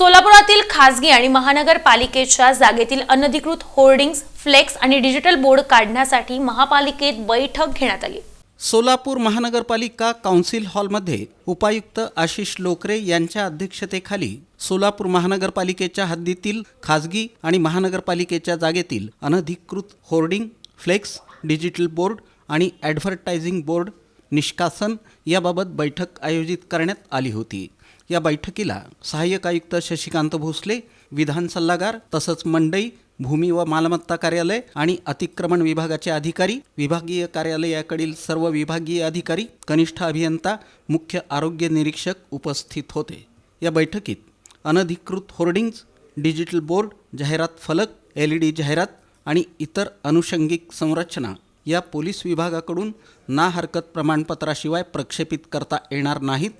सोलापुरातील खासगी आणि महानगरपालिकेच्या जागेतील अनधिकृत होर्डिंग्ज फ्लेक्स आणि डिजिटल बोर्ड काढण्यासाठी महापालिकेत बैठक घेण्यात आली. सोलापूर महानगरपालिका काउन्सिल हॉलमध्ये उपायुक्त आशिष लोकरे यांच्या अध्यक्षतेखाली सोलापूर महानगरपालिकेच्या हद्दीतील खाजगी आणि महानगरपालिकेच्या जागेतील अनधिकृत होर्डिंग फ्लेक्स डिजिटल बोर्ड आणि ॲडव्हर्टायझिंग बोर्ड निष्कासन याबाबत बैठक आयोजित करण्यात आली होती. या बैठकीला सहाय्यक आयुक्त शशिकांत भोसले विधान सल्लागार तसंच मंडई भूमी व मालमत्ता कार्यालय आणि अतिक्रमण विभागाचे अधिकारी विभागीय कार्यालयाकडील सर्व विभागीय अधिकारी कनिष्ठ अभियंता मुख्य आरोग्य निरीक्षक उपस्थित होते. या बैठकीत अनधिकृत होर्डिंग्ज डिजिटल बोर्ड जाहिरात फलक एल ई डी जाहिरात आणि इतर अनुषंगिक संरचना या पोलीस विभागाकडून ना हरकत प्रमाणपत्राशिवाय प्रक्षेपित करता येणार नाहीत.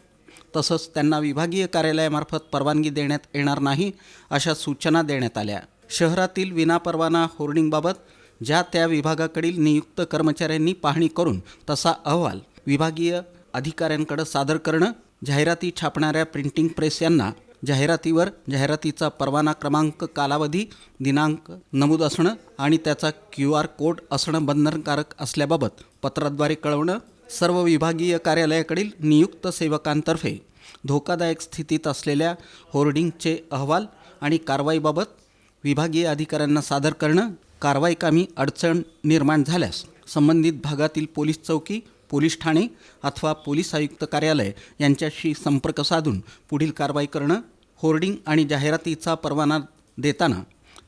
तसंच त्यांना विभागीय कार्यालयामार्फत परवानगी देण्यात येणार नाही अशा सूचना देण्यात आल्या. शहरातील विनापरवाना होर्डिंगबाबत ज्या त्या विभागाकडील नियुक्त कर्मचाऱ्यांनी पाहणी करून तसा अहवाल विभागीय अधिकाऱ्यांकडे सादर करणं जाहिराती छापणाऱ्या प्रिंटिंग प्रेस यांना जाहिरातीवर जाहिरातीचा परवाना क्रमांक कालावधी दिनांक नमूद असणं आणि त्याचा क्यू आर कोड असणं बंधनकारक असल्याबाबत पत्राद्वारे कळवणं सर्व विभागीय कार्यालयाकडील नियुक्त सेवकांतर्फे धोकादायक स्थितीत असलेल्या होर्डिंगचे अहवाल आणि कारवाईबाबत विभागीय अधिकाऱ्यांना सादर करणं कारवाईकामी अडचण निर्माण झाल्यास संबंधित भागातील पोलीस चौकी पोलीस ठाणे अथवा पोलीस आयुक्त कार्यालय यांच्याशी संपर्क साधून पुढील कारवाई करणं होर्डिंग आणि जाहिरातीचा परवाना देताना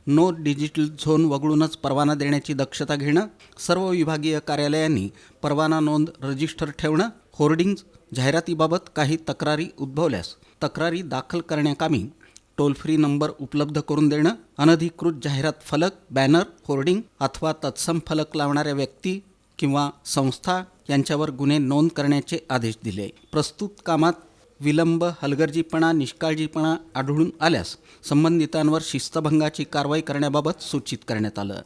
नो डिजिटल झोन वगळूनच परवाना देण्याची दक्षता घेणं सर्व विभागीय कार्यालयांनी परवाना नोंद रजिस्टर ठेवणं होर्डिंग्ज जाहिरातीबाबत काही तक्रारी उद्भवल्यास तक्रारी दाखल करण्याकामी टोल फ्री नंबर उपलब्ध करून देणं अनधिकृत जाहिरात फलक बॅनर होर्डिंग अथवा तत्सम फलक लावणाऱ्या व्यक्ती किंवा संस्था यांच्यावर गुन्हे नोंद करण्याचे आदेश दिले. प्रस्तुत कामात विलंब हलगर्जीपणा निष्काळजीपणा आढळून आल्यास संबंधितांवर शिस्तभंगाची कारवाई करण्याबाबत सूचित करण्यात आलं.